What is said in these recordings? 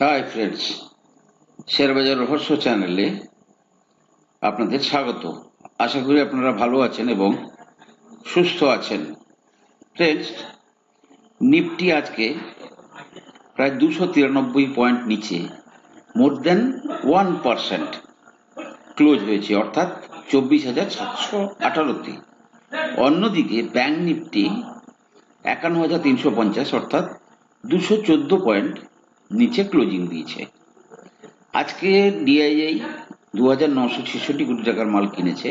Hi friends শেয়ারবাজার রহস্য চ্যানেলে আপনাদের স্বাগত। আশা করি আপনারা ভালো আছেন এবং সুস্থ আছেন। ফ্রেন্ডস নিফটি আজকে প্রায় দুশো তিরানব্বই পয়েন্ট নিচে more than one percent close হয়েছে, অর্থাৎ চব্বিশ হাজার সাতশো আঠারোতে। অন্যদিকে ব্যাংক নিফটি একান্ন হাজার তিনশো পঞ্চাশ, অর্থাৎ দুশো চোদ্দ পয়েন্ট নিচে ক্লোজিং দিয়েছে। আজকে ডিআইআই দু হাজার নশো ছেষট্টি কোটি টাকার মাল কিনেছে।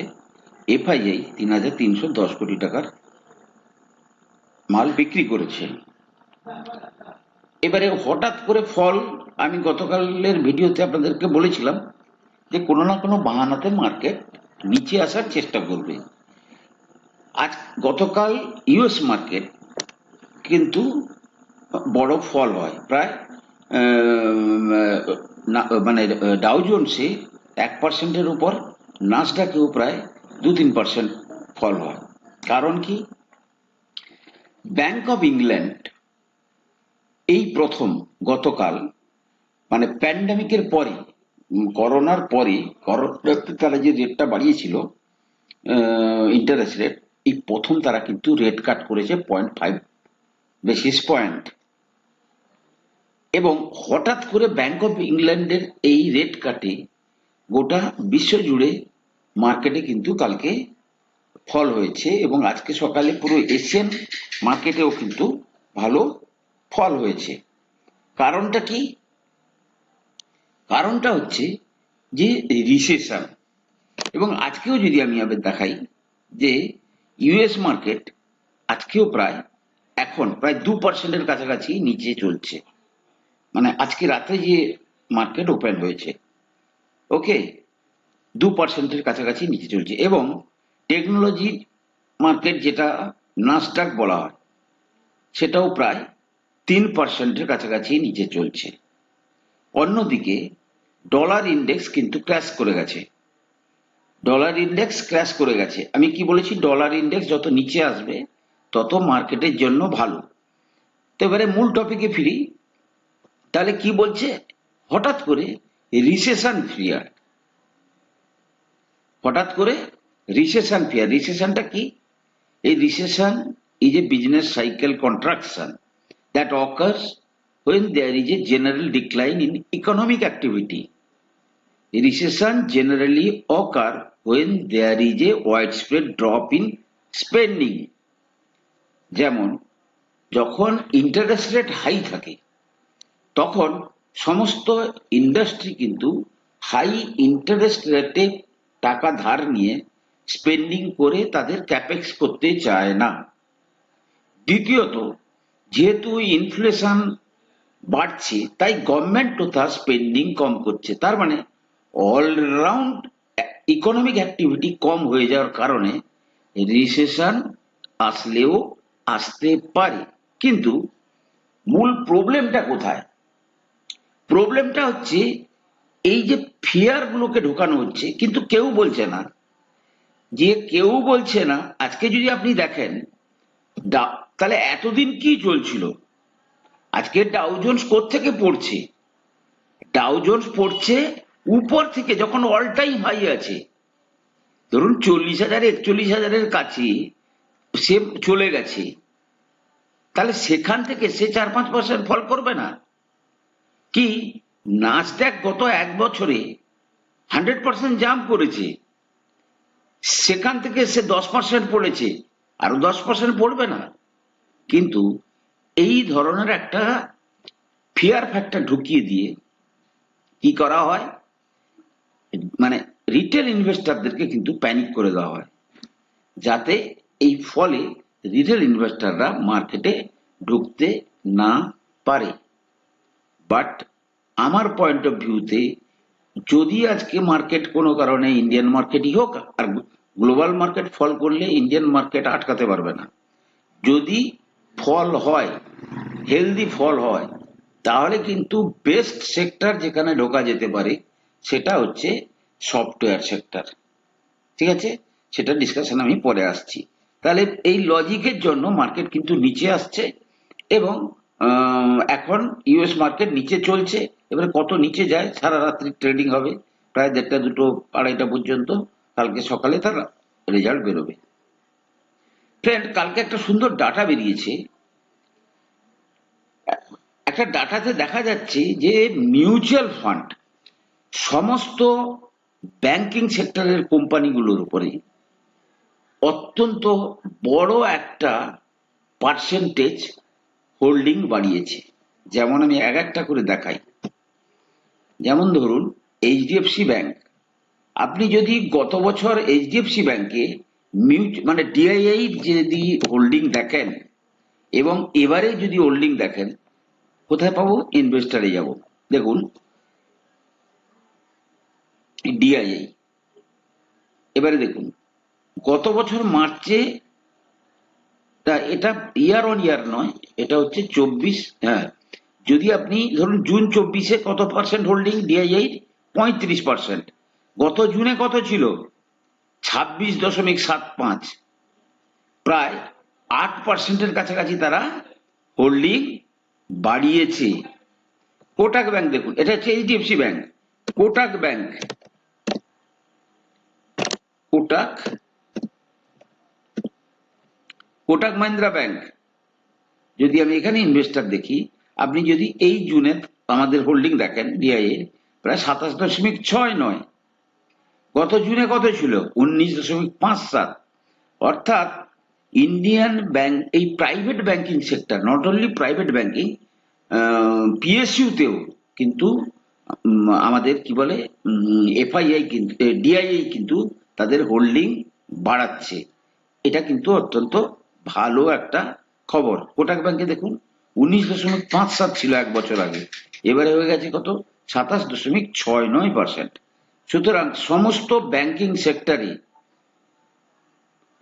এফআইআই তিন হাজার তিনশো দশ কোটি টাকার মাল বিক্রি করেছে। এবারে হঠাৎ করে ফল, আমি গতকালের ভিডিওতে আপনাদেরকে বলেছিলাম যে কোনো না কোনো বাহানাতে মার্কেট নিচে আসার চেষ্টা করবে। আজ গতকাল ইউএস মার্কেট কিন্তু বড় ফল হয়। প্রায় মানে ডাউ জোনসে এক পার্সেন্টের উপর নাসডাকেও প্রায় দু তিন পার্সেন্ট ফল হয়। কারণ কি? ব্যাংক অফ ইংল্যান্ড এই প্রথম গতকাল মানে প্যান্ডামিকের পরে করোনার পরে করোনাতে তারা যে রেটটা বাড়িয়েছিল ইন্টারেস্ট রেট এই প্রথম তারা কিন্তু রেট কাট করেছে পয়েন্ট ফাইভ বেসিস পয়েন্ট এবং হঠাৎ করে ব্যাংক অফ ইংল্যান্ডের এই রেট কাটে গোটা বিশ্ব জুড়ে মার্কেটে কিন্তু কালকে ফল হয়েছে এবং আজকে সকালে পুরো এশিয়ান মার্কেটেও কিন্তু ভালো ফল হয়েছে। কারণটা কি? কারণটা হচ্ছে যে রিসেশন এবং আজকেও যদি আমি আবার দেখাই যে ইউএস মার্কেট আজকেও প্রায়, এখন প্রায় দু পার্সেন্টের কাছাকাছি নিচে চলছে। মানে আজকে রাতে যে মার্কেট ওপেন হয়েছে। ওকে দু পার্সেন্টের কাছাকাছি নিচে চলছে এবং টেকনোলজি মার্কেট যেটা নাস্টাক বলা হয়, সেটাও প্রায় তিন পার্সেন্টের কাছাকাছি নিচে চলছে। অন্যদিকে ডলার ইন্ডেক্স কিন্তু ক্র্যাশ করে গেছে। ডলার ইন্ডেক্স ক্র্যাশ করে গেছে। আমি কি বলেছি? ডলার ইন্ডেক্স যত নিচে আসবে, তত মার্কেটের জন্য ভালো। তো এবারে মূল টপিকে ফিরি। তাহলে কি বলছে? হঠাৎ করে রিসেশন ফিয়ার হঠাৎ করে রিসেশন ফিয়ার রিসেশনটা কি? এই recession is a business cycle contraction that occurs when there is a general decline in economic activity recession generally occur when there is a widespread drop in spending যেমন, যখন interest rate high থাকে তখন সমস্ত industry কিন্তু high interest রেটে টাকা ধার নিয়ে স্পেন্ডিং করে তাদের ক্যাপেক্স করতে চায় না। দ্বিতীয়ত, যেহেতু ইনফ্লেশন বাড়ছে, তাই গভর্নমেন্টও তার স্পেন্ডিং কম করছে। তার মানে অলরাউন্ড ইকোনমিক অ্যাক্টিভিটি কম হয়ে যাওয়ার কারণে রিসেশন আসলেও আসতে পারে। কিন্তু মূল প্রবলেমটা কোথায়? প্রবলেমটা হচ্ছে এই যে ফিয়ার গুলোকে ঢোকানো হচ্ছে, কিন্তু কেউ বলছে না। যে কেউ বলছে না, আজকে যদি আপনি দেখেন তাহলে এতদিন কি চলছিল? আজকে ডাউ জোন্স থেকে পড়ছে? ডাউ জোন্স পড়ছে উপর থেকে, যখন অল টাইম হাই আছে। ধরুন চল্লিশ হাজার, একচল্লিশ হাজারের কাছে সে চলে গেছে। তাহলে সেখান থেকে সে চার পাঁচ পার্সেন্ট ফল করবে না? কি? নাচড্যাক গত এক বছরে। হান্ড্রেড পার্সেন্ট জাম্প করেছে। সেখান থেকে সে দশ পার্সেন্ট পড়েছে। আরও দশ পার্সেন্ট পড়বে না। কিন্তু এই ধরনের একটা ফিয়ার ফ্যাক্টর ঢুকিয়ে দিয়ে কি করা হয়? মানে রিটেল ইনভেস্টরদেরকে কিন্তু প্যানিক করে দেওয়া হয়। যাতে এই ফলে রিটেল ইনভেস্টররা মার্কেটে ঢুকতে না পারে। বাট আমার পয়েন্ট অফ ভিউতে যদি আজকে মার্কেট কোনো কারণে ইন্ডিয়ান মার্কেটই হোক, আর গ্লোবাল মার্কেট ফল করলে ইন্ডিয়ান মার্কেট আটকাতে পারবে না। যদি ফল হয় হেলদি ফল হয়, তাহলে কিন্তু বেস্ট সেক্টর যেখানে ঢোকা যেতে পারে, সেটা হচ্ছে সফটওয়্যার সেক্টর ঠিক আছে? সেটা ডিসকাশন আমি পরে আসছি। তাহলে এই লজিকের জন্য মার্কেট কিন্তু নিচে আসছে, এবং এখন ইউএস মার্কেট নিচে চলছে। এবারে কত নিচে যায়, সারা রাত্রি ট্রেডিং হবে। প্রায় দেড়টা দুটো, আড়াইটা পর্যন্ত কালকে সকালে তার রেজাল্ট বেরোবে। ফ্রেন্ড কালকে একটা সুন্দর ডাটা বেরিয়েছে। একটা ডাটাতে দেখা যাচ্ছে যে মিউচুয়াল ফান্ড সমস্ত ব্যাংকিং সেক্টরের কোম্পানিগুলোর উপরে অত্যন্ত বড় একটা পার্সেন্টেজ হোল্ডিং বাড়িয়েছে। যেমন আমি এক একটা করে দেখাই। যেমন ধরুন, এইচডিএফসি ব্যাংক। আপনি যদি গত বছর এইচডিএফসি ব্যাংকে মিউচ মানে ডিআইআই যদি হোল্ডিং দেখেন, এবং এবারে যদি হোল্ডিং দেখেন, কোথায় পাবো? ইনভেস্টারে যাব। দেখুন, ডিআইআই। এবারে দেখুন, গত বছর মার্চে তা এটা ইয়ার অন ইয়ার নয়, এটা হচ্ছে চব্বিশ হ্যাঁ। যদি আপনি ধরুন জুন চব্বিশে কত পার্সেন্ট হোল্ডিং ডিআইআই পঁয়ত্রিশ পার্সেন্ট গত জুনে কত ছিল? ছাব্বিশ দশমিক সাত পাঁচ। প্রায় আট পার্সেন্টের কাছাকাছি তারা হোল্ডিং বাড়িয়েছে। কোটাক ব্যাংক দেখুন, এটা হচ্ছে HDFC bank. Kotak bank. Kotak Kotak Mahindra bank, যদি আমি এখানে ইনভেস্টার দেখি, আপনি যদি এই জুনে আমাদের হোল্ডিং দেখেন ডিআইএ প্রায় সাতাশ দশমিক ছয় নয়। গত জুনে কত ছিল? উনিশ দশমিক পাঁচ সাত। অর্থাৎ ইন্ডিয়ান ব্যাংক এই private banking sector not only private banking পিএসইউতেও কিন্তু আমাদের কি বলে এফআইআই কিন্তু ডিআইআই কিন্তু তাদের হোল্ডিং বাড়াচ্ছে। এটা কিন্তু অত্যন্ত ভালো একটা খবর। কোটাক ব্যাংকে দেখুন, উনিশ দশমিক পাঁচ সাত ছিল এক বছর আগে। এবারে হয়ে গেছে কত? সাতাশ দশমিক ছয় নয় পার্সেন্ট। সুতরাং সমস্ত ব্যাংকিং সেক্টরে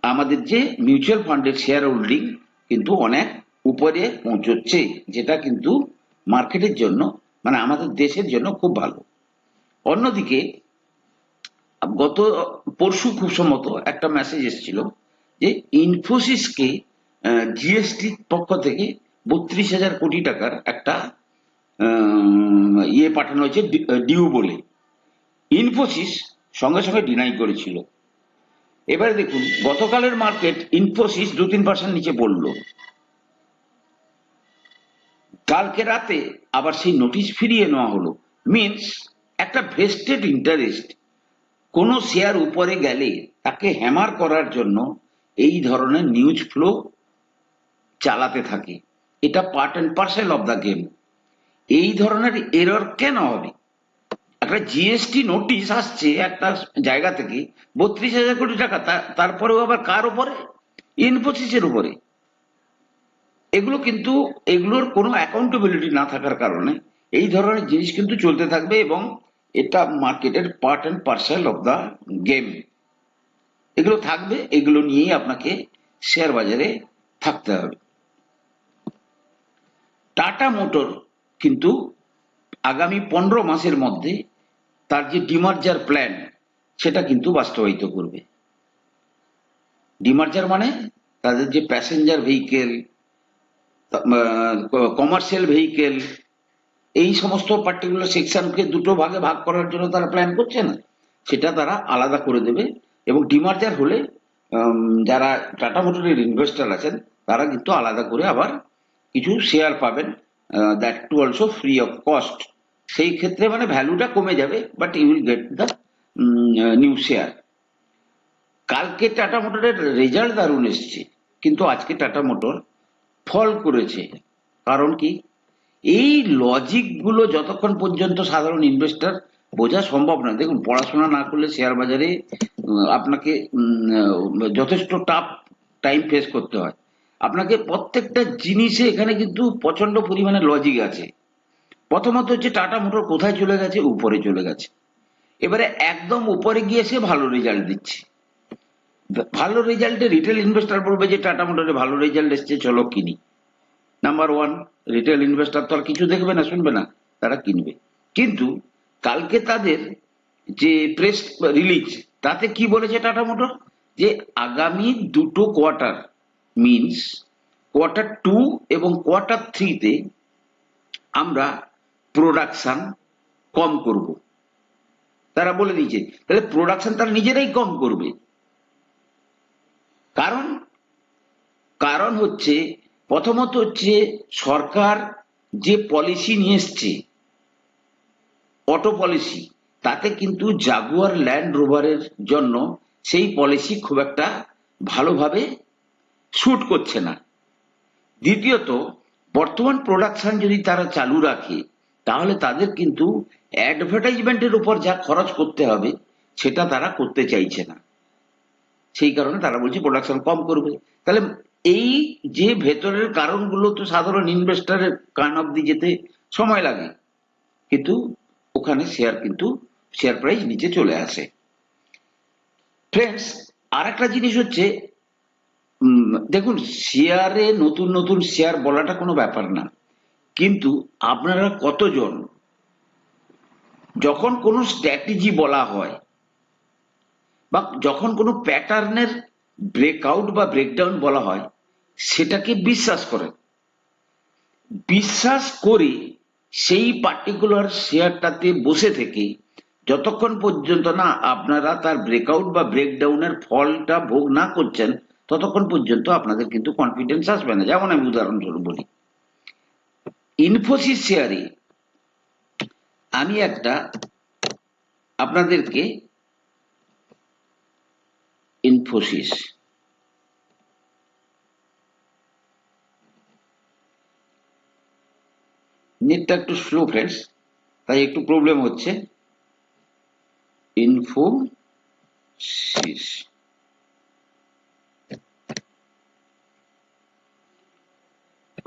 আমাদের যে মিউচুয়াল ফান্ডের শেয়ার হোল্ডিং কিন্তু অনেক উপরে পৌঁছচ্ছে, যেটা কিন্তু মার্কেটের জন্য মানে আমাদের দেশের জন্য খুব ভালো। অন্যদিকে, গত পরশু খুব সম্ভবত একটা মেসেজ এসেছিল যে ইনফোসিসকে জিএসটির পক্ষ থেকে বত্রিশ হাজার কোটি টাকার একটা ইয়ে পাঠানো হয়েছে ডিউ বলে। ইনফোসিস সঙ্গে সঙ্গে ডিনাই করেছিল। এবারে দেখুন, গতকালের মার্কেট ইনফোসিস দু তিন পার্সেন্ট নিচে পড়ল। কালকে রাতে আবার সেই নোটিশ ফিরিয়ে নেওয়া হলো। মিন্স একটা ভেস্টেড ইন্টারেস্ট কোনো শেয়ার উপরে গেলে তাকে হ্যামার করার জন্য এই ধরনের নিউজ ফ্লো চালাতে থাকে। এটা part and parcel of the game এই ধরনের এরর কেন হবে? একটা জিএসটি নোটিশ আসছে একটা জায়গা থেকে, বত্রিশ হাজার কোটি টাকা তারপরেও আবার কার উপরে? ইনফোসিসের উপরে। এগুলো কিন্তু, এগুলোর কোনো অ্যাকাউন্টেবিলিটি না থাকার কারণে এই ধরনের জিনিস কিন্তু চলতে থাকবে এবং এটা মার্কেটের part and parcel of the game এগুলো থাকবে, এগুলো নিয়েই আপনাকে শেয়ার বাজারে থাকতে হবে। টাটা মোটর কিন্তু আগামী পনেরো মাসের মধ্যে তার যে ডিমার্জার প্ল্যান, সেটা কিন্তু বাস্তবায়িত করবে। ডিমার্জার মানে তাদের যে প্যাসেঞ্জার ভেহিকেল কমার্শিয়াল ভেহিকেল, এই সমস্ত পার্টিকুলার সেকশনকে দুটো ভাগে ভাগ করার জন্য তারা প্ল্যান করছে না। সেটা তারা আলাদা করে দেবে। এবং ডিমার্জার হলে যারা টাটা মোটরের ইনভেস্টার আছেন, তারা কিন্তু আলাদা করে আবার কিছু শেয়ার পাবেন that too also free of cost সেই ক্ষেত্রে মানে ভ্যালুটা কমে যাবে but you will get the new share কালকে টাটা মোটরের রেজাল্ট দারুণ এসছে, কিন্তু আজকে টাটা মোটর ফল করেছে। কারণ কি? এই লজিকগুলো যতক্ষণ পর্যন্ত সাধারণ ইনভেস্টর বোঝা সম্ভব নয়। দেখুন, পড়াশোনা না করলে শেয়ার বাজারে আপনাকে যথেষ্ট টাফ টাইম ফেস করতে হয়। আপনাকে প্রত্যেকটা জিনিসে এখানে কিন্তু প্রচণ্ড পরিমাণে লজিক আছে। প্রথমত হচ্ছে টাটা মোটর কোথায় চলে গেছে? উপরে চলে গেছে। এবারে একদম উপরে গিয়ে সে ভালো রেজাল্ট দিচ্ছে। ভালো রেজাল্টে রিটেল ইনভেস্টর বলবে যে, টাটা মোটরে ভালো রেজাল্ট এসছে, চলো কিনি। নাম্বার ওয়ান রিটেল ইনভেস্টর তো আর কিছু দেখবে না, শুনবে না, তারা কিনবে। কিন্তু কালকে তাদের যে প্রেস রিলিজ তাতে কি বলেছে টাটা মোটর? যে আগামী দুটো কোয়ার্টার মিনস কোয়ার্টার টু এবং কোয়ার্টার থ্রিতে আমরা প্রোডাকশন কম করব। তারা বলে দিয়েছে, তাহলে প্রোডাকশন তারা নিজেরাই কম করবে। কারণ কারণ হচ্ছে, প্রথমত হচ্ছে সরকার যে পলিসি নিয়ে এসছে অটো পলিসি। তাতে কিন্তু জাগুয়ার ল্যান্ড রোভারের জন্য সেই পলিসি খুব একটা ভালোভাবে শুট করছে না। দ্বিতীয়ত, বর্তমান প্রোডাকশন যদি তারা চালু রাখে, তাহলে তাদের কিন্তু অ্যাডভার্টাইজমেন্টের উপর যা খরচ করতে হবে, সেটা তারা করতে চাইছে না। সেই কারণে তারা বলছে প্রোডাকশন কম করবে। তাহলে এই যে ভেতরের কারণগুলো তো সাধারণ ইনভেস্টারের কান অব্দি যেতে সময় লাগে। কিন্তু ওখানে শেয়ার কিন্তু শেয়ার প্রাইস নিচে চলে আসে। ফ্রেন্ডস আর একটা জিনিস হচ্ছে দেখুন শেয়ারে নতুন নতুন শেয়ার বলাটা কোনো ব্যাপার না। কিন্তু আপনারা কতজন, যখন কোনো স্ট্র্যাটেজি বলা হয়, বা যখন কোনো প্যাটার্নের ব্রেকআউট বা ব্রেকডাউন বলা হয়, সেটাকে বিশ্বাস করেন। বিশ্বাস করে সেই পার্টিকুলার শেয়ারটাতে বসে থেকে যতক্ষণ পর্যন্ত না আপনারা তার ব্রেকআউট বা ব্রেকডাউনের ফলটা ভোগ না করছেন, ততক্ষণ পর্যন্ত আপনাদের কিন্তু কনফিডেন্স আসবে না। যেমন আমি উদাহরণস্বরূপ বলি ইনফোসিস শেয়ারে আমি একটা আপনাদেরকে ইনফোসিস নেটটা একটু স্লো ফ্রেন্ডস তাই একটু প্রবলেম হচ্ছে। ইনফোসিস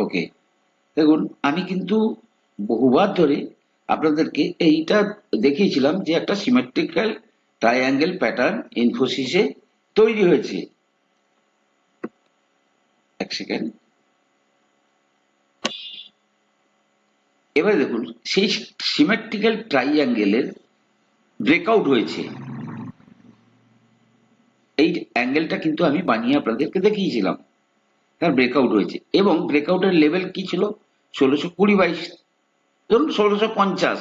ওকে দেখুন, আমি কিন্তু বহুবার ধরে আপনাদেরকে এইটা দেখিয়েছিলাম যে একটা সিমেট্রিক্যাল ট্রায়াঙ্গেল প্যাটার্ন ইনফোসিসে তৈরি হয়েছে। এক সেকেন্ড এবার দেখুন, সেই সিমেট্রিক্যাল ট্রাইঅ্যাঙ্গেলের ব্রেকআউট হয়েছে। এই অ্যাঙ্গেলটা কিন্তু আমি বানিয়ে আপনাদেরকে দেখিয়েছিলাম। তার ব্রেকআউট হয়েছে। এবং ব্রেকআউটের লেভেল কি ছিল? ষোলোশো কুড়ি বাইশ। ধরুন ষোলোশো পঞ্চাশ।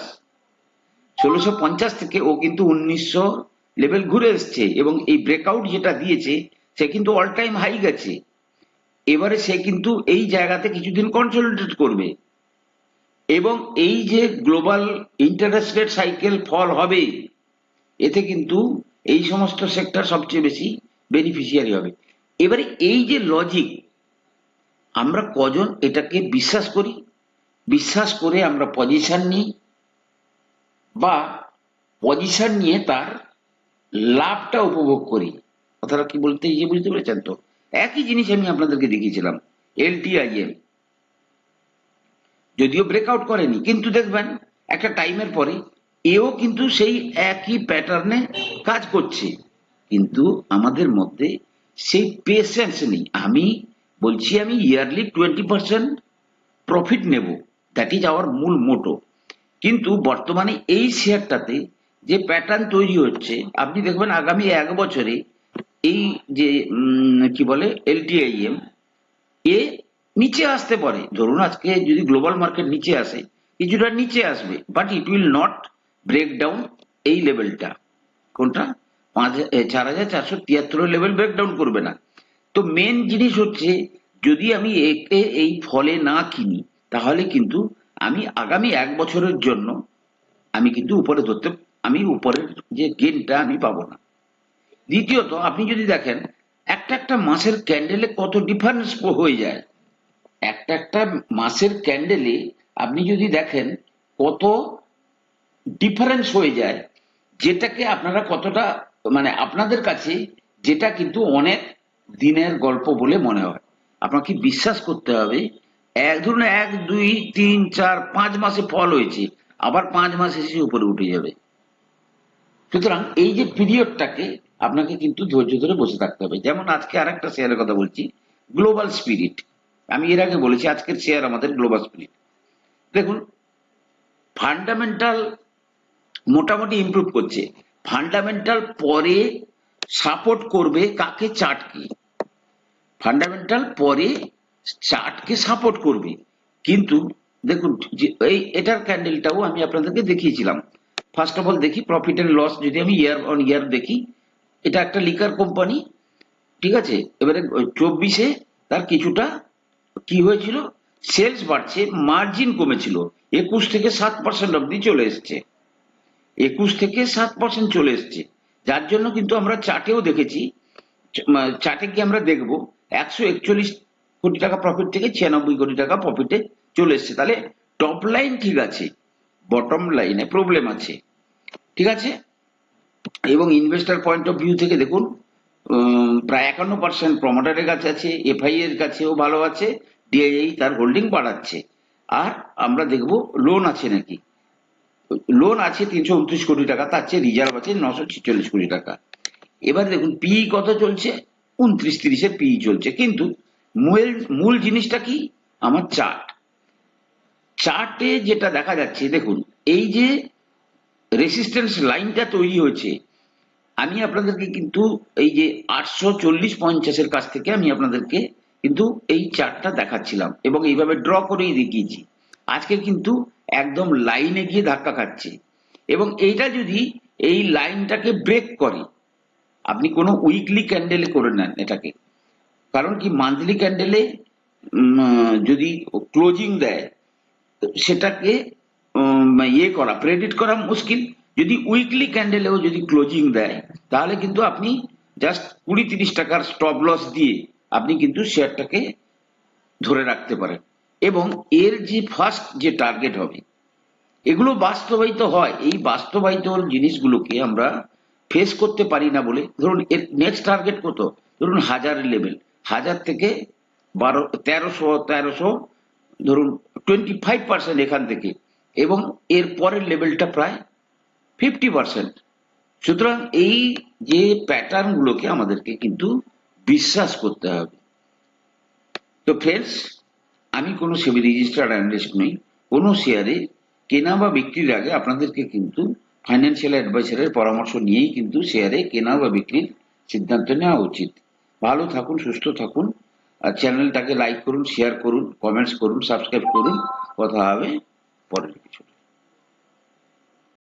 ষোলোশো পঞ্চাশ থেকে ও কিন্তু উনিশশো লেভেল ঘুরে এসছে এবং এই ব্রেকআউট যেটা দিয়েছে, সে কিন্তু অল টাইম হাই গেছে। এবারে সে কিন্তু এই জায়গাতে কিছুদিন কনসলিডেট করবে। এবং এই যে global interest rate cycle fall হবে, এতে কিন্তু এই সমস্ত সেক্টর সবচেয়ে বেশি বেনিফিশিয়ারি হবে। এবারে এই যে লজিক আমরা কজন এটাকে বিশ্বাস করি? বিশ্বাস করে আমরা পজিশন নিই বা পজিশন নিয়ে তার লাভটা উপভোগ করি। কথাটা কি বলতে ইয়ে বুঝতে পেরেছেন তো? একই জিনিস আমি আপনাদেরকে দেখিয়েছিলাম এলটিআইএম যদিও ব্রেকআউট করেনি, কিন্তু দেখবেন একটা টাইমের পরে এও কিন্তু সেই একই প্যাটার্নে কাজ করছে। কিন্তু আমাদের মধ্যে সেই পেশেন্স নেই। আমি বলছি আমি ইয়ারলি টোয়েন্টি পার্সেন্ট প্রফিট নেব। দ্যাট ইজ আওয়ার মূল মোটো কিন্তু বর্তমানে এই শেয়ারটাতে যে প্যাটার্ন তৈরি হচ্ছে, আপনি দেখবেন আগামী এক বছরে এই যে কি বলে এলটিআইএম এ নিচে আসতে পারে। ধরুন আজকে যদি গ্লোবাল মার্কেট নিচে আসে, কিছুটা নিচে আসবে but it will not break down এই লেভেলটা কোনটা? পাঁচ চার হাজার চারশো তিয়াত্তর লেভেল ব্রেক ডাউন করবে না। তো মেন জিনিস হচ্ছে, যদি আমি একে এই ফলে না কিনি, তাহলে কিন্তু আমি আগামী এক বছরের জন্য আমি কিন্তু উপরে ধরতে, আমি উপরের যে গেনটা আমি পাবো না। দ্বিতীয়ত, আপনি যদি দেখেন, একটা একটা মাসের ক্যান্ডেলে কত ডিফারেন্স হয়ে যায়। একটা একটা মাসের ক্যান্ডেলে আপনি যদি দেখেন কত ডিফারেন্স হয়ে যায়, যেটাকে আপনারা কতটা মানে আপনাদের কাছে যেটা কিন্তু অনেক দিনের গল্প বলে মনে হয়। আপনাকে বিশ্বাস করতে হবে, এক, ধরুন এক, দুই, তিন, চার, পাঁচ মাসে ফল হয়েছে, আবার পাঁচ মাস এসে উপরে উঠে যাবে। সুতরাং এই যে পিরিয়ডটাকে আপনাকে কিন্তু ধৈর্য ধরে বসে থাকতে হবে। যেমন আজকে আর একটা শেয়ারের কথা বলছি গ্লোবাল স্পিরিট আমি এর আগে বলেছি, আজকের শেয়ার আমাদের গ্লোবাল স্পিরিট দেখুন ফান্ডামেন্টাল মোটামুটি ইমপ্রুভ করছে। ফান্ডামেন্টাল পরে সাপোর্ট করবে কাকে চাটকে ফান্ডামেন্টাল পরে চার্টকে সাপোর্ট করবে। কিন্তু দেখুন এই, এটার ক্যান্ডেলটাও আমি আপনাদেরকে দেখিয়েছিলাম। ফার্স্ট অফ অল দেখি প্রফিট এন্ড লস যদি আমি ইয়ার অন ইয়ার দেখি, এটা একটা লিকার কোম্পানি ঠিক আছে? এবারে চব্বিশে তার কিছুটা কি হয়েছিল? সেলস বাড়ছে মার্জিন কমেছিল, একুশ থেকে সাত পার্সেন্ট অব্দি চলে এসছে। একুশ থেকে সাত পার্সেন্ট চলে এসছে। যার জন্য কিন্তু আমরা চার্টেও দেখেছি চার্টে কি আমরা দেখব, একশো একচল্লিশ কোটি টাকা প্রফিট থেকে ছিয়ানব্বই কোটি টাকা প্রফিটে চলে এসছে। তাহলে টপ লাইন ঠিক আছে বটম লাইনে প্রবলেম আছে। ঠিক আছে? এবং ইনভেস্টার পয়েন্ট অফ ভিউ থেকে দেখুন প্রায় একান্ন পার্সেন্ট প্রমোটারের কাছে আছে এফআই এর কাছেও ভালো আছে ডিআইআই তার হোল্ডিং বাড়াচ্ছে। আর আমরা দেখব লোন আছে নাকি। লোন আছে তিনশো উনত্রিশ কোটি টাকা, তার চেয়ে রিজার্ভ আছে নশো ছেচল্লিশ কোটি টাকা। এবার দেখুন পিই কত চলছে? উনত্রিশ তিরিশের পিই চলছে। কিন্তু মূল মূল জিনিসটা কি? আমার চার্ট চার্টে যেটা দেখা যাচ্ছে, দেখুন, এই যে রেসিস্ট্যান্স লাইনটা তৈরি হয়েছে আমি আপনাদেরকে কিন্তু এই যে আটশো চল্লিশ পঞ্চাশের কাছ থেকে আমি আপনাদেরকে কিন্তু এই চার্টটা দেখাচ্ছিলাম এবং এইভাবে ড্র করেই দেখিয়েছি। আজকে কিন্তু একদম লাইনে গিয়ে ধাক্কা খাচ্ছে। এবং এইটা যদি এই লাইনটাকে ব্রেক করে, আপনি কোনো উইকলি ক্যান্ডেলে করে নেন এটাকে। কারণ কি, মান্থলি ক্যান্ডেলে যদি ক্লোজিং দেয়, সেটাকে ইয়ে করা প্রেডিট করা মুশকিল। যদি উইকলি ক্যান্ডেলেও যদি ক্লোজিং দেয়, তাহলে কিন্তু আপনি জাস্ট কুড়ি তিরিশ টাকার স্টপ লস দিয়ে আপনি কিন্তু শেয়ারটাকে ধরে রাখতে পারেন। এবং এর যে ফার্স্ট যে টার্গেট হবে, এগুলো বাস্তবায়িত হয়। এই বাস্তবায়িত জিনিসগুলোকে আমরা ফেস করতে পারি না বলে, ধরুন এর নেক্সট টার্গেট কত? ধরুন হাজার লেভেল হাজার থেকে বারো, তেরোশো তেরোশো, ধরুন টোয়েন্টি ফাইভ পার্সেন্ট এখান থেকে। এবং এর পরের লেভেলটা প্রায় ফিফটি পার্সেন্ট। সুতরাং এই যে প্যাটার্ন গুলোকে আমাদেরকে কিন্তু বিশ্বাস করতে হবে। তো ফ্রেন্ডস আমি কোনো সেবি রেজিস্টার্ড অ্যানালিস্ট নই। কোনো শেয়ারে কেনা বা বিক্রির আগে আপনাদেরকে কিন্তু ফাইন্যান্সিয়াল অ্যাডভাইসারের পরামর্শ নিয়েই কিন্তু শেয়ারে কেনা বা বিক্রির সিদ্ধান্ত নেওয়া উচিত। ভালো থাকুন, সুস্থ থাকুন। আর চ্যানেলটাকে লাইক করুন শেয়ার করুন কমেন্টস করুন সাবস্ক্রাইব করুন। কথা হবে পরের কিছু